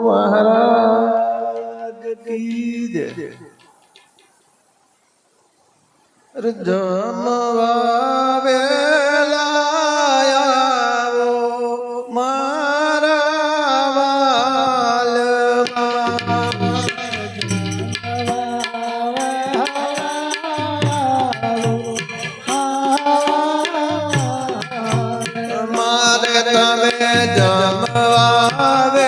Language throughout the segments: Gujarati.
મહારાજ કી જય જમવા વેલાયાવો મારા વાલવા મારે તમે જમવા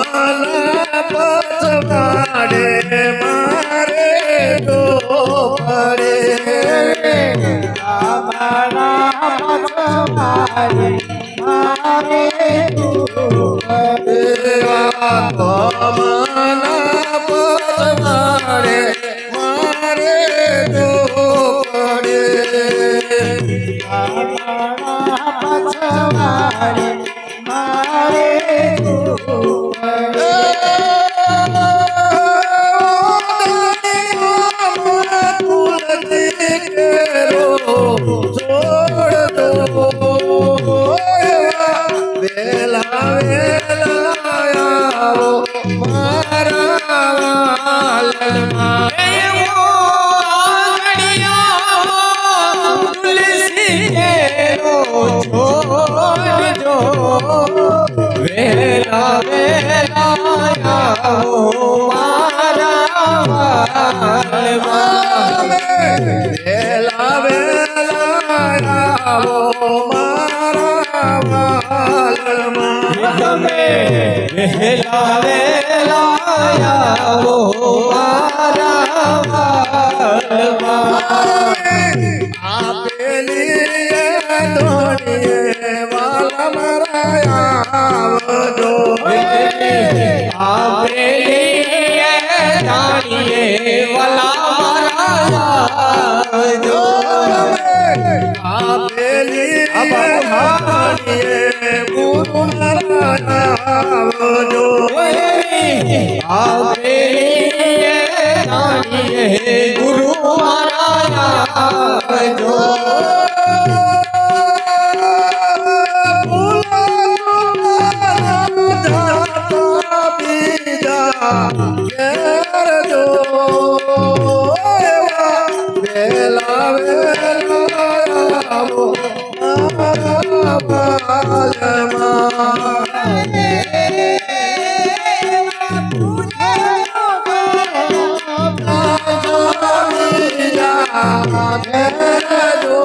हरी વહેલા વહેલા આવો મારા વાલમાં આપેલી એ ધોણીએ વાલા મારા આવજો આપેલી જાણીએ વલા મારા જો આપેલી એ ગુરુ મારા આવજો આપેલી જાણીએ ગુરુ મારા જો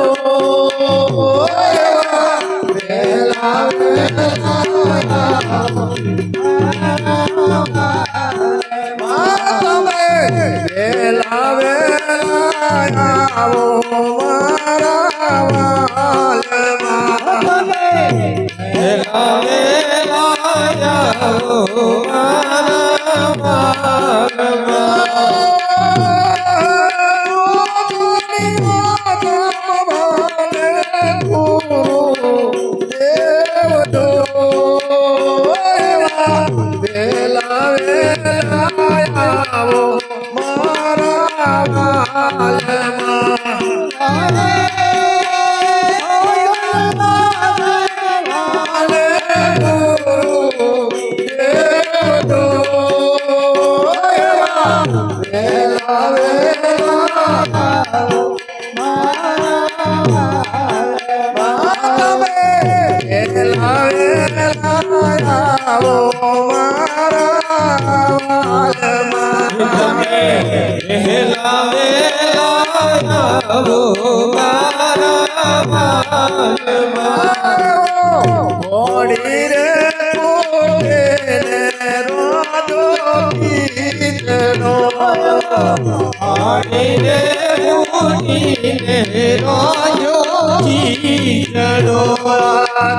રોજો રાજો ચીચડો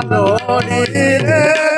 મોડી રે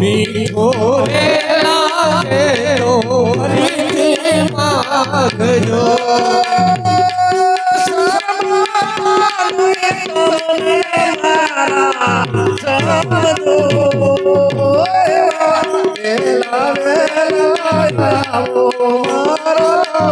મીઠો રે લાગે તો ફરીથી માગજો જો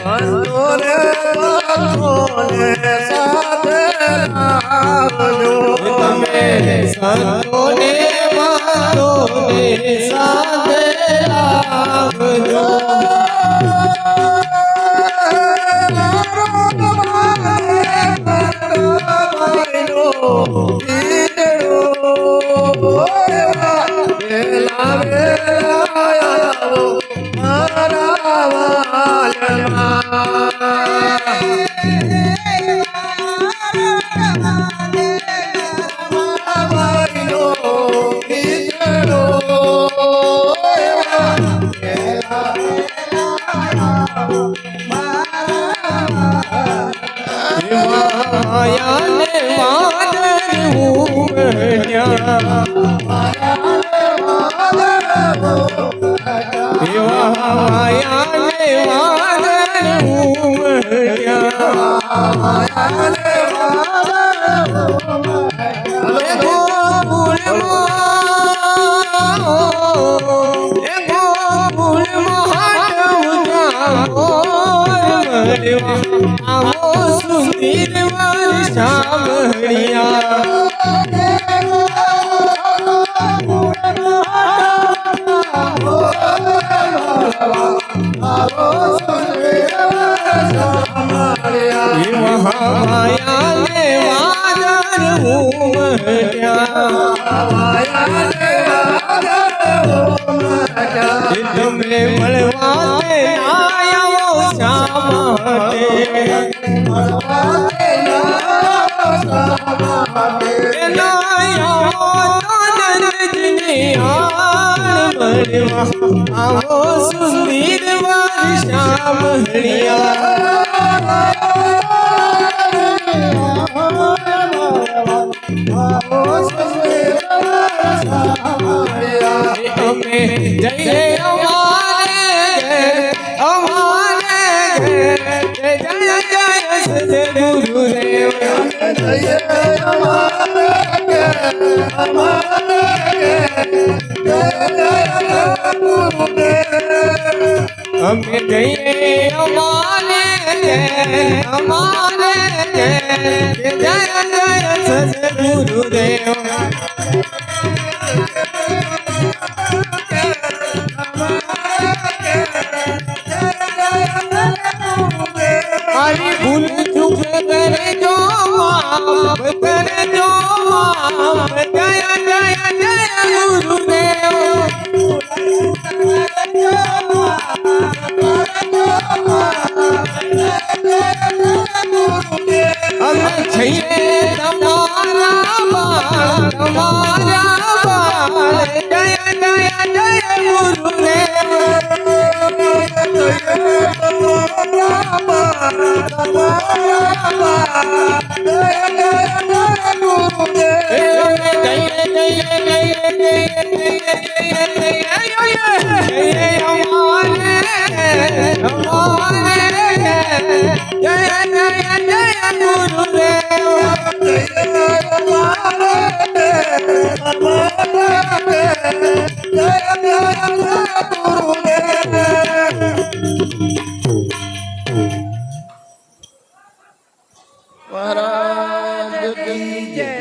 સંતોને વાતોને સાથે સંતોને વાતોને સાથે લાવજો માયાને વાદળ ઉમટ્યા સાંભળ્યા આવો સુંદર વર્ષા મળ્યા અમે જઈએ અમારે અમારે ઘેર. જય જય સદગુરુદેવ અમે જઈએ અમારે અમારે. જય જય સદગુરુદેવ జయ జయ జయ జయ జయ